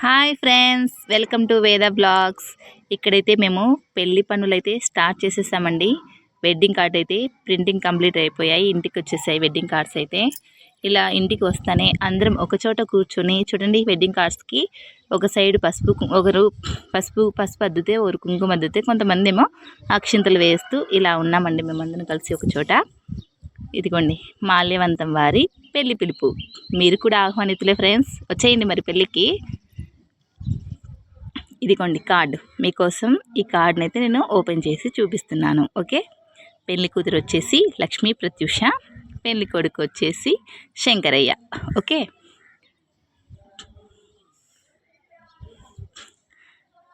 Hi friends welcome to Veda vlogs. ఇక్కడైతే మేము పెళ్ళి పనులు అయితే స్టార్ట్ చేసేసామండి. వెడ్డింగ్ కార్డ్ అయితే ప్రింటింగ్ కంప్లీట్ అయిపోయాయి. ఇంటికి వచ్చేసాయి వెడ్డింగ్ కార్డ్స్ అయితే. ఇలా ఇంటికి వస్తానే అందరం ఒక చోట కూర్చొని చూడండి వెడ్డింగ్ కార్డ్స్కి ఒక సైడ్ పసుపు ఒకరు పసుపు పసుపు అద్దితే ఒకరు కుంకుమ అద్దితే కొంతమంది ఏమో అక్షింతలు వేస్తూ ఇలా ఉన్నామండి మేమందరం కలిసి ఒక చోట. ఇదిగోండి మాల్యవంతం వారి పెళ్ళి పిలుపు. మీరు కూడా ఆహ్వానితులే ఫ్రెండ్స్. వచ్చేయండి మరి పెళ్ళికి. ఇదిగోండి కార్డు. మీకోసం ఈ కార్డుని అయితే నేను ఓపెన్ చేసి చూపిస్తున్నాను. ఓకే? పెళ్ళి కూతురు వచ్చేసి లక్ష్మీ ప్రత్యూష పెళ్ళి కొడుకు వచ్చేసి శంకరయ్య. ఓకే?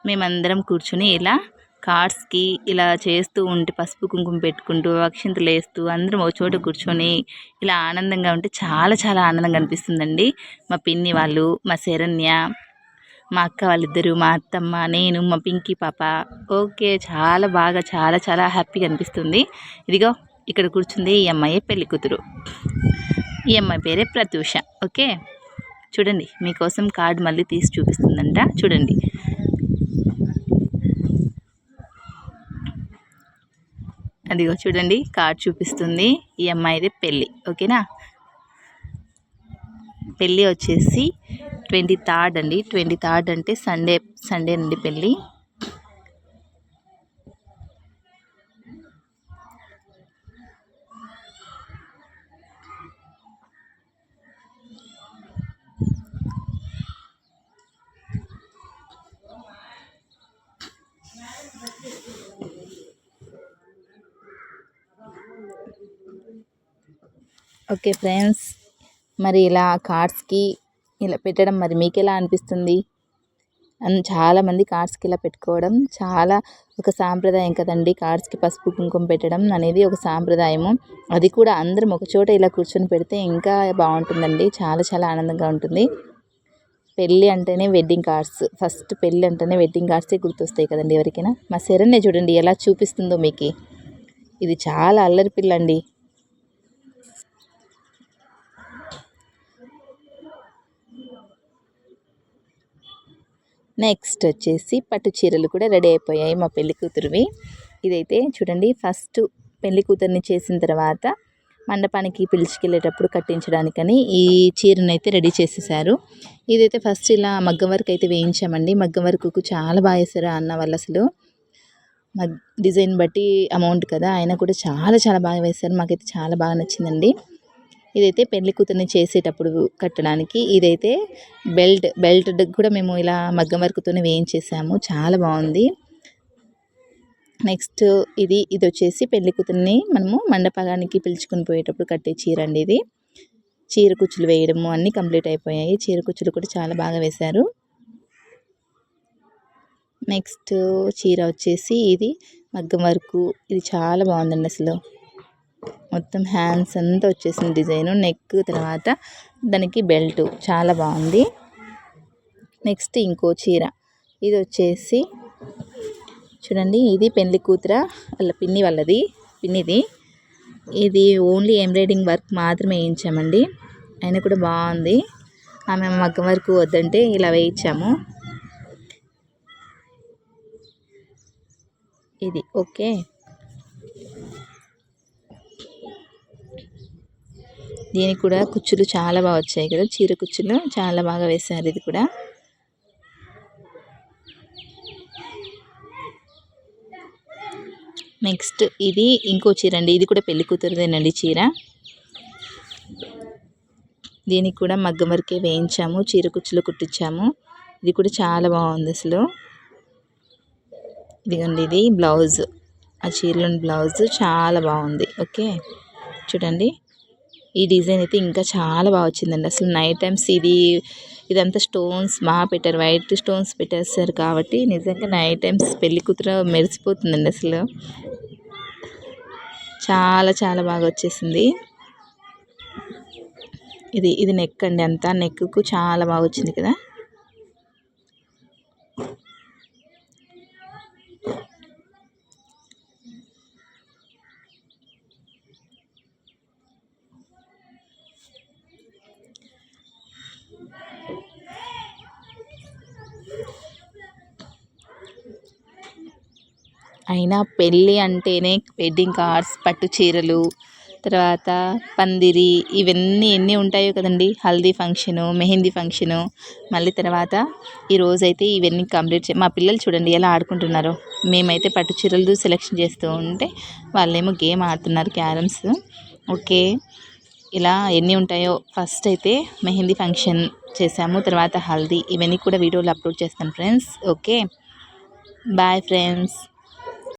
మేమందరం కూర్చుని ఇలా కార్డ్స్కి ఇలా చేస్తూ ఉంటే పసుపు కుంకుమ పెట్టుకుంటూ అక్షింతలు వేస్తూ అందరం ఒక చోట కూర్చొని ఇలా ఆనందంగా ఉంటే చాలా చాలా ఆనందంగా అనిపిస్తుందండి. మా పిన్ని వాళ్ళు మా శరణ్య మా అక్క వాళ్ళిద్దరు మా అత్తమ్మ నేను మా పింకీ పాప. ఓకే చాలా బాగా చాలా చాలా హ్యాపీగా అనిపిస్తుంది. ఇదిగో ఇక్కడ కూర్చుంది ఈ అమ్మాయి పెళ్ళి కూతురు. ఈ అమ్మాయి పేరే ప్రత్యూష ఓకే? చూడండి మీకోసం కార్డు మళ్ళీ తీసి చూపిస్తుందంట. చూడండి. అదిగో చూడండి కార్డ్ చూపిస్తుంది ఈ అమ్మాయిది పెళ్ళి ఓకేనా? పెళ్ళి వచ్చేసి ట్వంటీ థర్డ్ అండి. ట్వంటీ థర్డ్ అంటే సండే సండే అండి పెళ్ళి. ఓకే ఫ్రెండ్స్ మరి ఇలా కార్డ్స్కి ఇలా పెట్టడం మరి మీకు ఎలా అనిపిస్తుంది? అన్ చాలామంది కార్డ్స్కి ఇలా పెట్టుకోవడం చాలా ఒక సాంప్రదాయం కదండి. కార్డ్స్కి పసుపు కుంకుమ పెట్టడం అనేది ఒక సాంప్రదాయము. అది కూడా అందరం ఒక చోట ఇలా కూర్చొని పెడితే ఇంకా బాగుంటుందండి. చాలా చాలా ఆనందంగా ఉంటుంది. పెళ్ళి అంటేనే వెడ్డింగ్ కార్డ్స్. ఫస్ట్ పెళ్ళి అంటేనే వెడ్డింగ్ కార్డ్సే గుర్తొస్తాయి కదండి ఎవరికైనా. మా శరణ్య చూడండి ఎలా చూపిస్తుందో మీకు. ఇది చాలా అల్లరి పిల్ల నెక్స్ట్ వచ్చేసి పట్టు చీరలు కూడా రెడీ అయిపోయాయి మా పెళ్ళి కూతురువి. ఇదైతే చూడండి ఫస్ట్ పెళ్ళి కూతుర్ని చేసిన తర్వాత మండపానికి పిలుచుకెళ్ళేటప్పుడు కట్టించడానికని ఈ చీరను అయితే రెడీ చేసేసారు. ఇదైతే ఫస్ట్ ఇలా మగ్గం వర్క్ అయితే వేయించామండి. మగ్గం వర్క్కు చాలా బాగా వేసారు ఆ అన్న వాళ్ళు అసలు. మగ్ డిజైన్ బట్టి అమౌంట్ కదా ఆయన కూడా చాలా చాలా బాగా వేశారు మాకైతే చాలా బాగా నచ్చిందండి. ఇదైతే పెళ్ళి కూతుర్ని చేసేటప్పుడు కట్టడానికి. ఇదైతే బెల్ట్ బెల్ట్ కూడా మేము ఇలా మగ్గం వర్క్తోనే వేయించేసాము. చాలా బాగుంది. నెక్స్ట్ ఇది ఇది వచ్చేసి పెళ్ళి కూతుర్ని మనము మండపానికి పిలుచుకుని పోయేటప్పుడు కట్టే చీర అండి ఇది. చీర కుచ్చులు వేయడము అన్నీ కంప్లీట్ అయిపోయాయి. చీర కుచ్చులు కూడా చాలా బాగా వేశారు. నెక్స్ట్ చీర వచ్చేసి ఇది మగ్గం వర్క్. ఇది చాలా బాగుందండి అసలు. మొత్తం హ్యాండ్స్ అంతా వచ్చేసిన డిజైన్ నెక్ తర్వాత దానికి బెల్ట్ చాలా బాగుంది. నెక్స్ట్ ఇంకో చీర. ఇది వచ్చేసి చూడండి ఇది పెళ్ళి కూతుర? వాళ్ళ పిన్ని వాళ్ళది పిన్నిది. ఇది ఓన్లీ ఎంబ్రాయిడింగ్ వర్క్ మాత్రమే వేయించామండి. అయినా కూడా బాగుంది. ఆమె మగ్గం వర్క్ వద్దంటే ఇలా వేయించాము. ఇది ఓకే. దీనికి కూడా కుచ్చులు చాలా బాగా వచ్చాయి కదా. చీర కుచ్చులు చాలా బాగా వేశారు ఇది కూడా. నెక్స్ట్ ఇది ఇంకో చీర అండి. ఇది కూడా పెళ్ళి కూతురుదేనండి చీర. దీనికి కూడా మగ్గం వరకే వేయించాము. చీర కుచ్చులు కుట్టించాము. ఇది కూడా చాలా బాగుంది అసలు. ఇదిగోండి ఇది బ్లౌజ్. ఆ చీరలోని బ్లౌజ్ చాలా బాగుంది. ఓకే. చూడండి. ఈ డిజైన్ అయితే ఇంకా చాలా బాగా వచ్చిందండి. అసలు నైట్ టైమ్స్ ఇది ఇదంతా స్టోన్స్ బాగా పెట్టారు. వైట్ స్టోన్స్ పెట్టేస్తారు కాబట్టి నిజంగా నైట్ టైమ్స్ పెళ్ళి కూతురు మెరిసిపోతుందండి అసలు. చాలా చాలా బాగా వచ్చేసింది. ఇది ఇది నెక్ అండి అంతా. నెక్కు చాలా బాగా వచ్చింది కదా. అయినా పెళ్ళి అంటేనే వెడ్డింగ్ కార్డ్స్ పట్టు చీరలు తర్వాత పందిరి ఇవన్నీ ఎన్ని ఉంటాయో కదండి. హల్దీ ఫంక్షను మెహందీ ఫంక్షను మళ్ళీ తర్వాత ఈ రోజైతే ఇవన్నీ కంప్లీట్ చే మా పిల్లలు చూడండి ఎలా ఆడుకుంటున్నారో. మేమైతే పట్టు చీరలు సెలెక్షన్ చేస్తూ ఉంటే వాళ్ళేమో గేమ్ ఆడుతున్నారు క్యారమ్స్. ఓకే ఇలా ఎన్ని ఉంటాయో ఫస్ట్ అయితే మెహందీ ఫంక్షన్ చేసాము తర్వాత హల్దీ. ఇవన్నీ కూడా వీడియోలు అప్లోడ్ చేస్తాను ఫ్రెండ్స్. Okay bye friends.